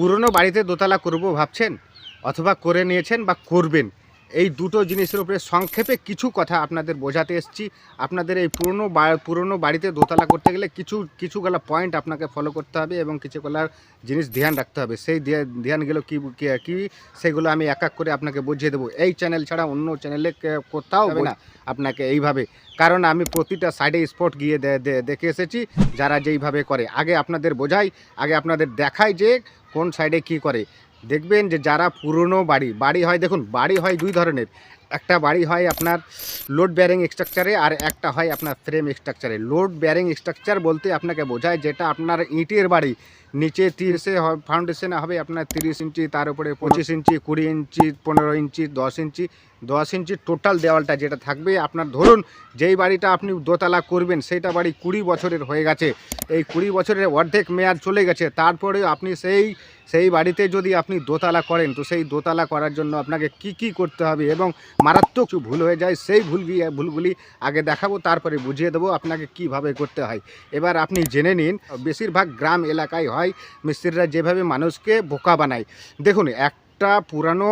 পুরনো বাড়িতে দোতলা করব ভাবছেন? অথবা করে নিয়েছেন বা করবেন? এই দুটো জিনিসের উপরে সংক্ষেপে কিছু কথা আপনাদের বোঝাতে এসেছি। আপনাদের এই পুরনো পুরনো বাড়িতে দোতলা করতে গেলে কিছু কিছুগুলো পয়েন্ট আপনাকে ফলো করতে হবে এবং কিছুগুলো জিনিস ধ্যান রাখতে হবে। সেই ধ্যান- ধ্যানগুলো কি কি- সেগুলো আমি এক এক করে আপনাকে বুঝিয়ে দেবো। এই চ্যানেল ছাড়া অন্য চ্যানেলে কোথাও হবে না। আপনাকে এইভাবে কারণ আমি প্রতিটা সাইডে স্পট গিয়ে দেখে এসেছি যারা যেইভাবে করে। আগে আপনাদের বোঝাই আগে আপনাদের দেখাই যে কোন সাইডে কি করে? দেখবেন যে যারা পুরনো বাড়ি বাড়ি হয় দেখুন, বাড়ি হয় দুই ধরনের। একটা বাড়ি হয় আপনার লোড ব্যারিং স্ট্রাকচারে আর একটা হয় আপনার ফ্রেম স্ট্রাকচারে লোড ব্যারিং স্ট্রাকচার বলতে আপনাকে বোঝায় যেটা আপনার ইটের বাড়ি। নিচে তিরিশে ফাউন্ডেশনে হবে আপনার তিরিশ ইঞ্চি, তার উপরে পঁচিশ ইঞ্চি, কুড়ি ইঞ্চি, পনেরো ইঞ্চি, দশ ইঞ্চি। দশ ইঞ্চি টোটাল দেওয়ালটা যেটা থাকবে, আপনার ধরুন যেই বাড়িটা আপনি দোতলা করবেন, সেইটা বাড়ি কুড়ি বছরের হয়ে গেছে। এই কুড়ি বছরের অর্ধেক মেয়াদ চলে গেছে, তারপরে আপনি সেই সেই বাড়িতে যদি আপনি দোতলা করেন, তো সেই দোতলা করার জন্য আপনাকে কি কি করতে হবে? এবং মারাত্মক ভুল হয়ে যায়, সেই ভুল ভুলগুলি আগে দেখাবো, তারপরে বুঝিয়ে দেবো আপনাকে কীভাবে করতে হয়। এবার আপনি জেনে নিন, বেশিরভাগ গ্রাম এলাকায় হয়, মিস্ত্রিরা যেভাবে মানুষকে বোকা বানায়। দেখুন, একটা পুরানো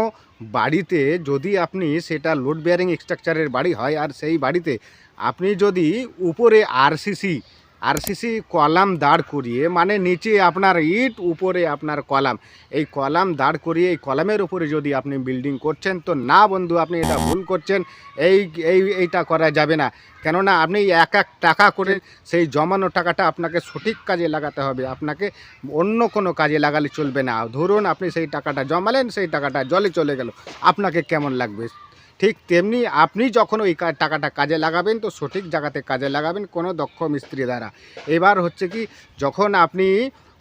বাড়িতে যদি আপনি সেটা লোড বেয়ারিং স্ট্রাকচারের বাড়ি হয়, আর সেই বাড়িতে আপনি যদি উপরে আরসিসি আরসিসি কলাম দাঁড় করিয়ে মানে নিচে আপনার ইট, উপরে আপনার কলাম। এই কলাম দাঁড় করিয়ে, এই কলামের উপরে যদি আপনি বিল্ডিং করছেন, তো না বন্ধু, আপনি এটা ভুল করছেন। এই এই, এইটা করা যাবে না। কেননা আপনি এক এক টাকা করে সেই জমানো টাকাটা আপনাকে সঠিক কাজে লাগাতে হবে। আপনাকে অন্য কোনো কাজে লাগালে চলবে না। ধরুন আপনি সেই টাকাটা জমালেন, সেই টাকাটা জলে চলে গেল। আপনাকে কেমন লাগবে? ঠিক তেমনি আপনি যখন ওই টাকাটা কাজে লাগাবেন, তো সঠিক জায়গাতে কাজে লাগাবেন কোনো দক্ষ মিস্ত্রি দ্বারা। এবার হচ্ছে কি, যখন আপনি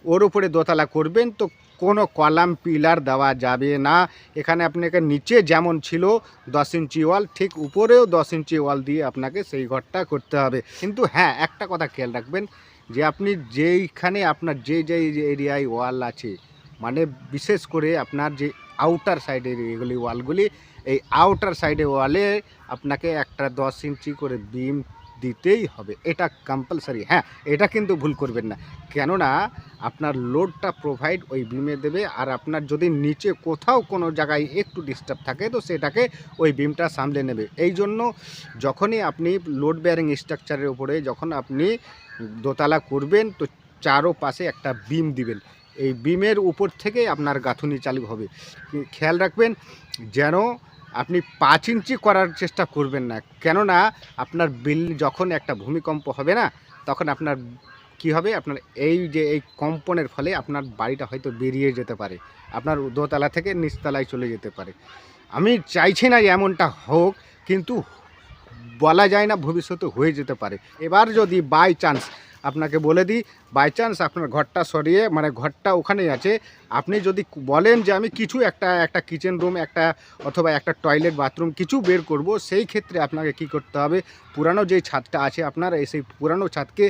ওর উপরে দোতলা করবেন, তো কোনো কলাম, পিলার দেওয়া যাবে না। এখানে আপনাকে নিচে যেমন ছিল দশ ইঞ্চি ওয়াল, ঠিক উপরেও দশ ইঞ্চি ওয়াল দিয়ে আপনাকে সেই ঘরটা করতে হবে। কিন্তু হ্যাঁ একটা কথা খেয়াল রাখবেন, যে আপনি যেইখানে আপনার যে যে এরিয়ায় ওয়াল আছে মানে বিশেষ করে আপনার যে আউটার সাইডের এগুলি ওয়ালগুলি এই আউটার সাইডে ওয়ালে আপনাকে একটা দশ ইঞ্চি করে বিম দিতেই হবে। এটা কম্পালসারি হ্যাঁ এটা কিন্তু ভুল করবেন না। কেননা, আপনার লোডটা প্রোভাইড ওই বিমে দেবে, আর আপনার যদি নিচে কোথাও কোনো জায়গায় একটু ডিস্টার্ব থাকে, তো সেটাকে ওই বিমটা সামলে নেবে। এই জন্য যখনই আপনি লোড বেয়ারিং স্ট্রাকচারের উপরে যখন আপনি দোতলা করবেন, তো চারো পাশে একটা বিম দিবেন। এই বিমের উপর থেকে আপনার গাঁথুনি চালু হবে। খেয়াল রাখবেন যেন আপনি পাঁচ ইঞ্চি করার চেষ্টা করবেন না। কেননা আপনার বিল যখন একটা ভূমিকম্প হবে না, তখন আপনার কি হবে? আপনার এই যে এই কম্পনের ফলে আপনার বাড়িটা হয়তো বেরিয়ে যেতে পারে। আপনার দোতলা থেকে নিচতলায় চলে যেতে পারে। আমি চাইছি না এমনটা হোক, কিন্তু বলা যায় না ভবিষ্যতে হয়ে যেতে পারে। এবার যদি বাই চান্স আপনাকে বলে দিই বাই চান্স আপনার ঘরটা সরিয়ে মানে ঘরটা ওখানেই আছে। আপনি যদি বলেন যে আমি কিছু একটা একটা কিচেন রুম একটা অথবা একটা টয়লেট বাথরুম কিছু বের করব, সেই ক্ষেত্রে আপনাকে কি করতে হবে? পুরানো যেই ছাদটা আছে আপনার, এই সেই পুরানো ছাদকে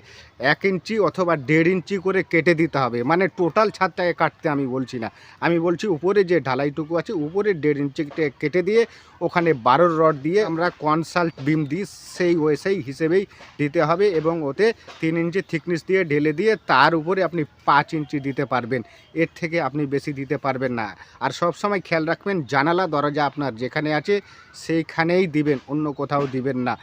এক ইঞ্চি অথবা দেড় ইঞ্চি করে কেটে দিতে হবে। মানে টোটাল ছাদটাকে কাটতে আমি বলছি না। আমি বলছি উপরে যে ঢালাইটুকু আছে, উপরে দেড় ইঞ্চি কেটে দিয়ে ওখানে বারোর রড দিয়ে আমরা কনসাল্ট বিম দিই সেই ওয়ে সেই হিসেবেই দিতে হবে এবং ওতে তিন ইঞ্চি থিকনেস দিয়ে ঢেলে দিয়ে তার উপরে আপনি পাঁচ ইঞ্চি দিতে পারবেন। এর থেকে আপনি বেশি দিতে পারবেন না। আর সব সময় খেয়াল রাখবেন, জানালা, দরজা আপনার যেখানে আছে সেইখানেই দিবেন, অন্য কোথাও দিবেন না।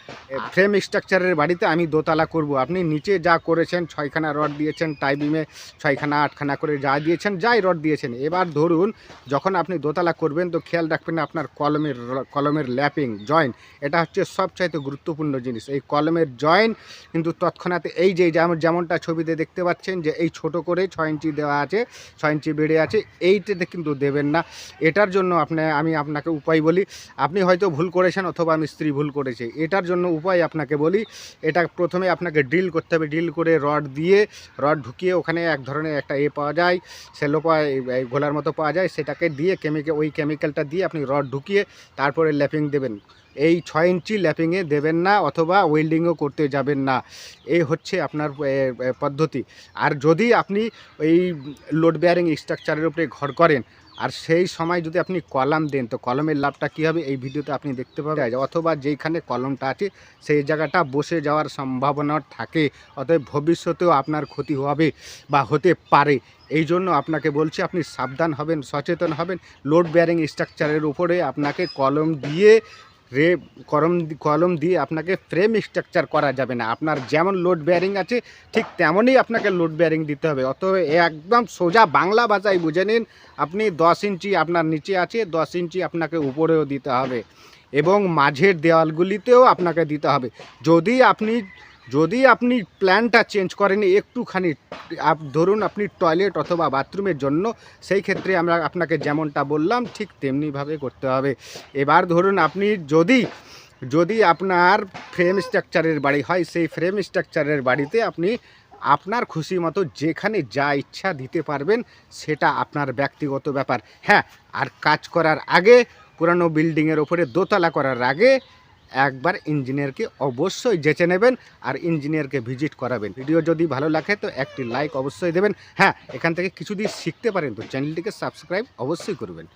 ফ্রেম স্ট্রাকচারের বাড়িতে আমি দোতলা করব। আপনি নিচে যা করেছেন, ছয়খানা রড দিয়েছেন টাই বিমে ছয়খানা, আটখানা করে যা দিয়েছেন, যাই রড দিয়েছেন। এবার ধরুন, যখন আপনি দোতলা করবেন তো খেয়াল রাখবেন আপনার কলমের কলমের ল্যাপিং জয়েন্ট এটা হচ্ছে সবচাইতে গুরুত্বপূর্ণ জিনিস। এই কলমের জয়েন্ট কিন্তু তৎক্ষণাৎ এই যে যেমন, যেমনটা ছবিতে দেখতে পাচ্ছেন যে এই ছোট করে ছয় ইঞ্চি দেওয়া আছে, ছয় ইঞ্চি বেড়ে আছে, এইটাতে কিন্তু দেবেন না। এটার জন্য আপনি, আমি আপনাকে উপায় বলি, আপনি হয়তো ভুল করেছেন অথবা মিস্ত্রি ভুল করেছে। এটার জন্য উপায় আপনাকে বলি, এটা প্রথমে আপনাকে ড্রিল করতে হবে, ড্রিল করে রড দিয়ে, রড ঢুকিয়ে ওখানে এক ধরনের একটা এ পাওয়া যায়, সেলো পাওয়া ঘোলার মতো পাওয়া যায়, সেটাকে দিয়ে কেমিক্যাল ওই কেমিক্যালটা দিয়ে আপনি রড ঢুকিয়ে তারপরে ল্যাপিং দেবেন। এই ছয় ইঞ্চি ল্যাপিংয়ে দেবেন না অথবা ওয়েল্ডিংও করতে যাবেন না। এই হচ্ছে আপনার পদ্ধতি। আর যদি আপনি এই লোড বেয়ারিং স্ট্রাকচারের উপরে ঘর করেন আর সেই সময় যদি আপনি কলাম দেন তো কলমের লাভটা কী হবে? এই ভিডিওতে আপনি দেখতে পাবেন। অথবা যেইখানে কলমটা আছে সেই জায়গাটা বসে যাওয়ার সম্ভাবনা থাকে। অতএব ভবিষ্যতেও আপনার ক্ষতি হবে বা হতে পারে। এই জন্য আপনাকে বলছি আপনি সাবধান হবেন সচেতন হবেন। লোড বেয়ারিং স্ট্রাকচারের উপরে আপনাকে কলম দিয়ে রে কলম কলম দিয়ে আপনাকে ফ্রেম স্ট্রাকচার করা যাবে না। আপনার যেমন লোড বেয়ারিং আছে, ঠিক তেমনই আপনাকে লোড বেয়ারিং দিতে হবে। অত একদম সোজা বাংলা ভাষায় বুঝে নিন, আপনি দশ ইঞ্চি আপনার নিচে আছে, দশ ইঞ্চি আপনাকে উপরেও দিতে হবে এবং মাঝের দেওয়ালগুলিতেও আপনাকে দিতে হবে। যদি আপনি যদি আপনি প্ল্যানটা চেঞ্জ করেন একটুখানি ধরুন আপনি টয়লেট অথবা বাথরুমের জন্য, সেই ক্ষেত্রে আমরা আপনাকে যেমনটা বললাম, ঠিক তেমনিভাবে করতে হবে। এবার ধরুন আপনি যদি যদি আপনার ফ্রেম স্ট্রাকচারের বাড়ি হয়, সেই ফ্রেম স্ট্রাকচারের বাড়িতে আপনি আপনার খুশি মতো যেখানে যা ইচ্ছা দিতে পারবেন, সেটা আপনার ব্যক্তিগত ব্যাপার। হ্যাঁ আর কাজ করার আগে, পুরানো বিল্ডিংয়ের ওপরে দোতলা করার আগে একবার ইঞ্জিনিয়ারকে অবশ্যই জেচে নেবেন আর ইঞ্জিনিয়ারকে ভিজিট করাবেন। ভিডিও যদি ভালো লাগে তো একটি লাইক অবশ্যই দেবেন। হ্যাঁ এখান থেকে কিছু দিন শিখতে পারেন তো চ্যানেলটিকে সাবস্ক্রাইব অবশ্যই করবেন।